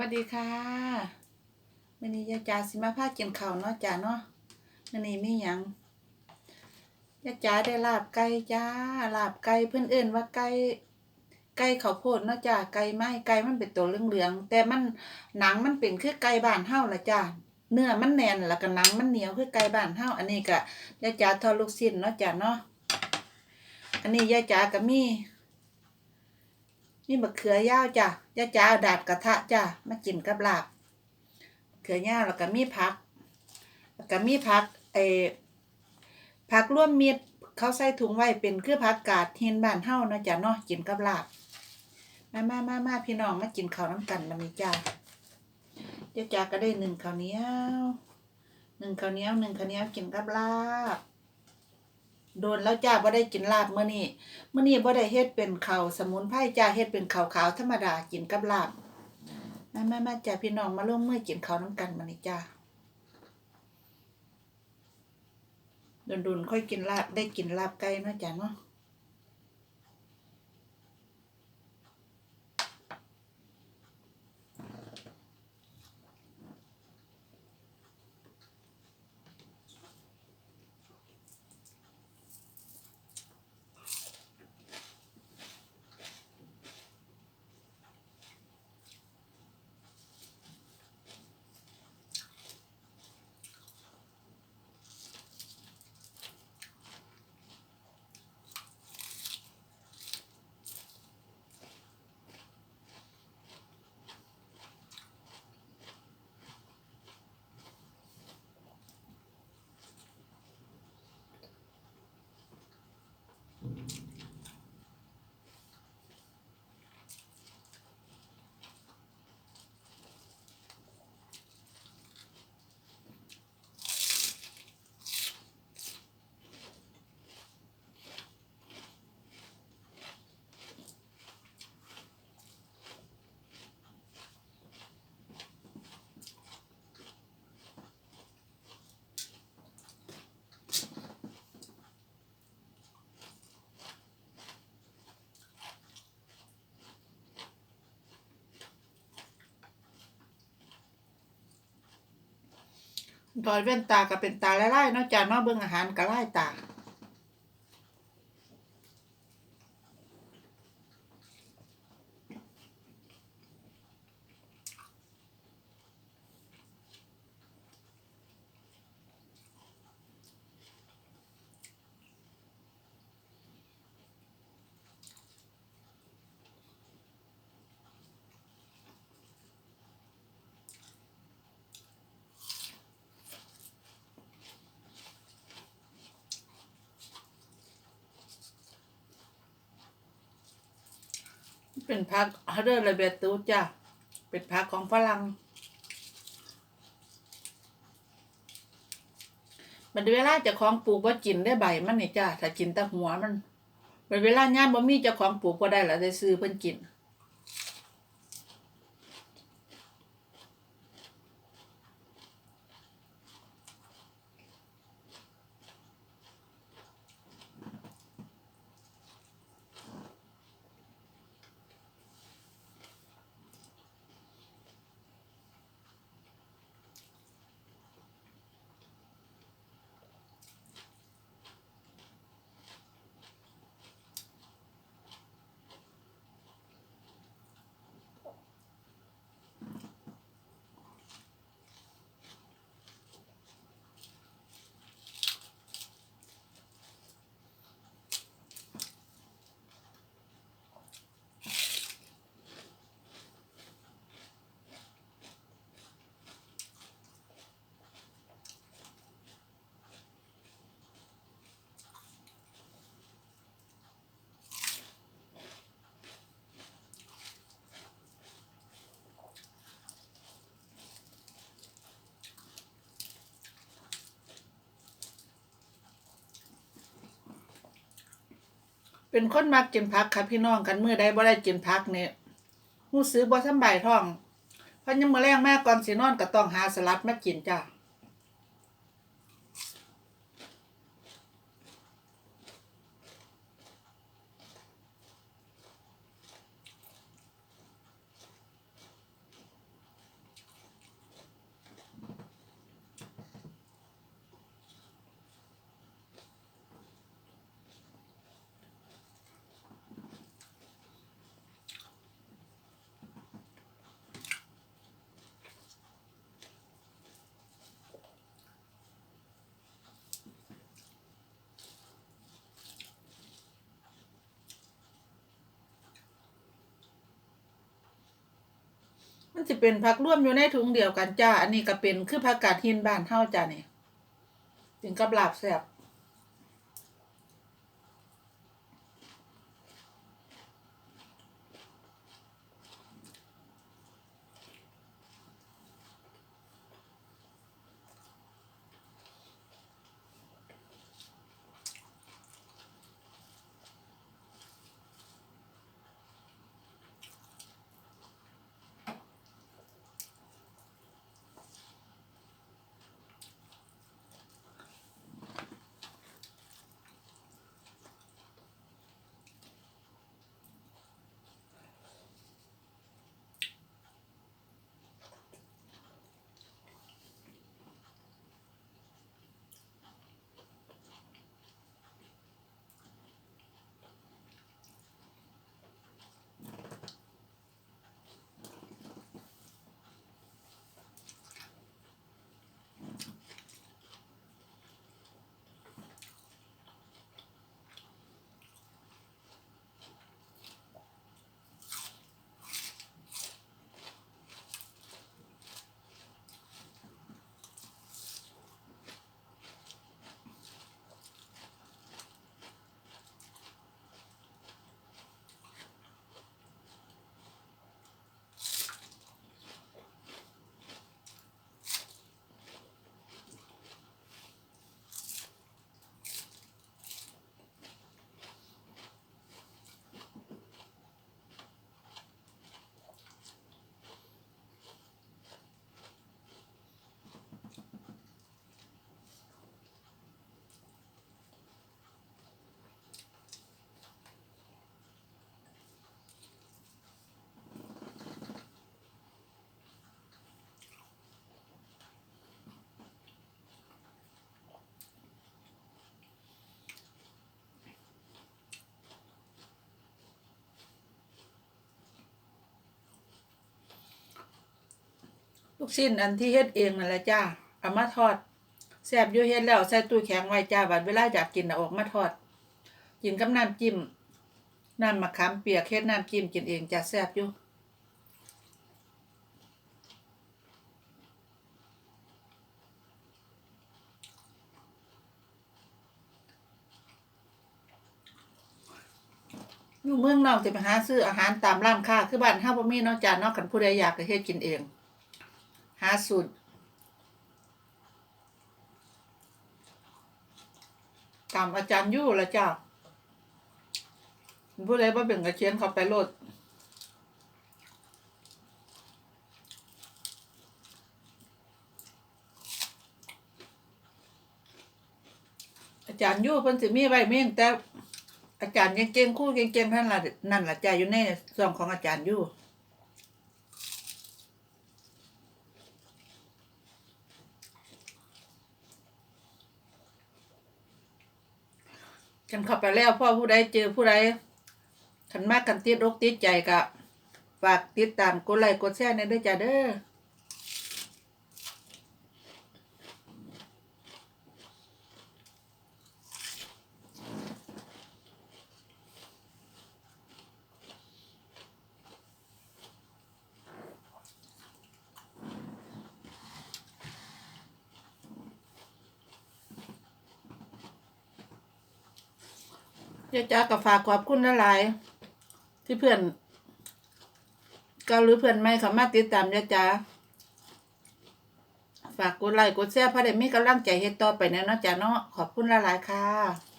วัสดีค่ะมื้อนี้ยายจ๋าสิมาพากินข้าวเนาะจ้าเนาะมื้อนี้มีหยังยายจ๋าได้ลาบไก่จ้าลาบไก่เพิ่อนเอิ้นว่าไก่ไก่ข้าวโพดเนาะจ้าไก่ไม้ไก่มันเป็นตัวเหลืองๆแต่มันหนังมันเป็นคือไก่บ้านเฮาละจ้าเนื้อมันแน่นแล้วก็หนังมันเหนียวคือไก่บ้านเฮาอันนี้ก็ยายจ๋าทอดลูกชิ้นเนาะจ้าเนาะอันนี้ยายจ๋าก็มี นี่มะเขือยาวจ้ะย่าจ้าอาดาดกระทะจ้ะมากินกับลาบเขือยาวแล้วก็มีผักแล้วก็มีผักเอผักร่วมมิตรเขาใส่ถุงไว้เป็นคือผักกาดเฮนบ้านเฮาเนาะจ้ะเนาะกินกับลาบมามามามาพี่น้องมากินข้าวน้ำกันมานี้จ้าย่าจ้าก็ได้หนึ่งข้าวเหนียวหนึ่งข้าวเหนียวหนึ่งข้าวเหนียวกินกับลาบ โดนแล้วจ้าบ่ได้กินลาบเมื่อนี้เมื่อนี้บ่ได้เฮ็ดเป็นข้าวสมุนไพรจ้าเฮ็ดเป็นข้าวขาวธรรมดากินกับลาบมามามาจ้าพี่น้องมาร่วมมือกินข้าวน้ำกันมานี่จ้าโดนๆค่อยกินลาบได้กินลาบไก่เนาะจ้าเนาะ ดอยแว่นตาก็เป็นตาไล่ๆนอกจากนาะเบิ่งอาหารก็ลายตา เป็นพักฮัเดอร์เลเบตูจ้ะ เป็นพักของฝรั่งมันเวลาจะของปลูกว่ากินได้ใบมันนี่จ้ะถ้ากินแต่หัวมันมันเวลาย่านบ่มีจะของปลูกก็ได้ละได้ซื้อเพิ่นกิน เป็นคนมักกินผักค่ะพี่น้องกันเมื่อใดบ่ได้กินผักเนี่ยหู้ซื้อบ่สบายท้อง เพราะยังมื้อแรงแม่ก่อนสินอนก็ต้องหาสลัดมากินจ้า มันจะเป็นผักร่วมอยู่ในถุงเดียวกันจ้า อันนี้ก็เป็นคือผักกาดหินบ้านเฮาจ้านี่ถึงกับลาบแซ่บ ลูกชิ้นอันที่เฮ็ดเองนั่นแหละจ้าเอามาทอดแซ่บอยู่เฮ็ดแล้วใส่ตู้แข็งไว้จ้าบัดเวลาอยากกินเอาออกมาทอด กินกับน้ำจิ้มน้ำมะขามเปียกเฮ็ดน้ำจิ้มกินเองจ้าแซ่บอยู่อยู่เมืองนอกจะไปหาซื้ออาหารตามร้านค้าคือบ้านเฮาบ่มีนาะจ้าเนาะคันผู้ใดอยากก็เฮ็ดกินเอง หาสูตรตามอาจารย์ยู่ละจ้าผู้ใดบ่เป็นกระเชียนเขาไปโลดอาจารย์ยู่เพิ่นสิมีไว้เมี่ยงแต่อาจารย์เก่งๆคู่เก่งๆท่านละนั่นละจ้าอยู่ในส่วนของอาจารย์ยู่ กันเข้าไปแล้วพ่อผู้ใดเจอผู้ใดขันมากกันติดอกติดใจกะฝากติดตามกดไลค์กดแชร์ในด้วยจ้าเด้อ ยาจ้ากับฝากขอบคุณหลายๆที่เพื่อนก็หรือเพื่อนไม่เขามาติดตามยาจ้าฝากกดไลค์กดแชร์เพระได้มีกำลังใจเฮ็ดต่อไปแน่นาะจ้าเนาะขอบคุณหลายๆค่ะ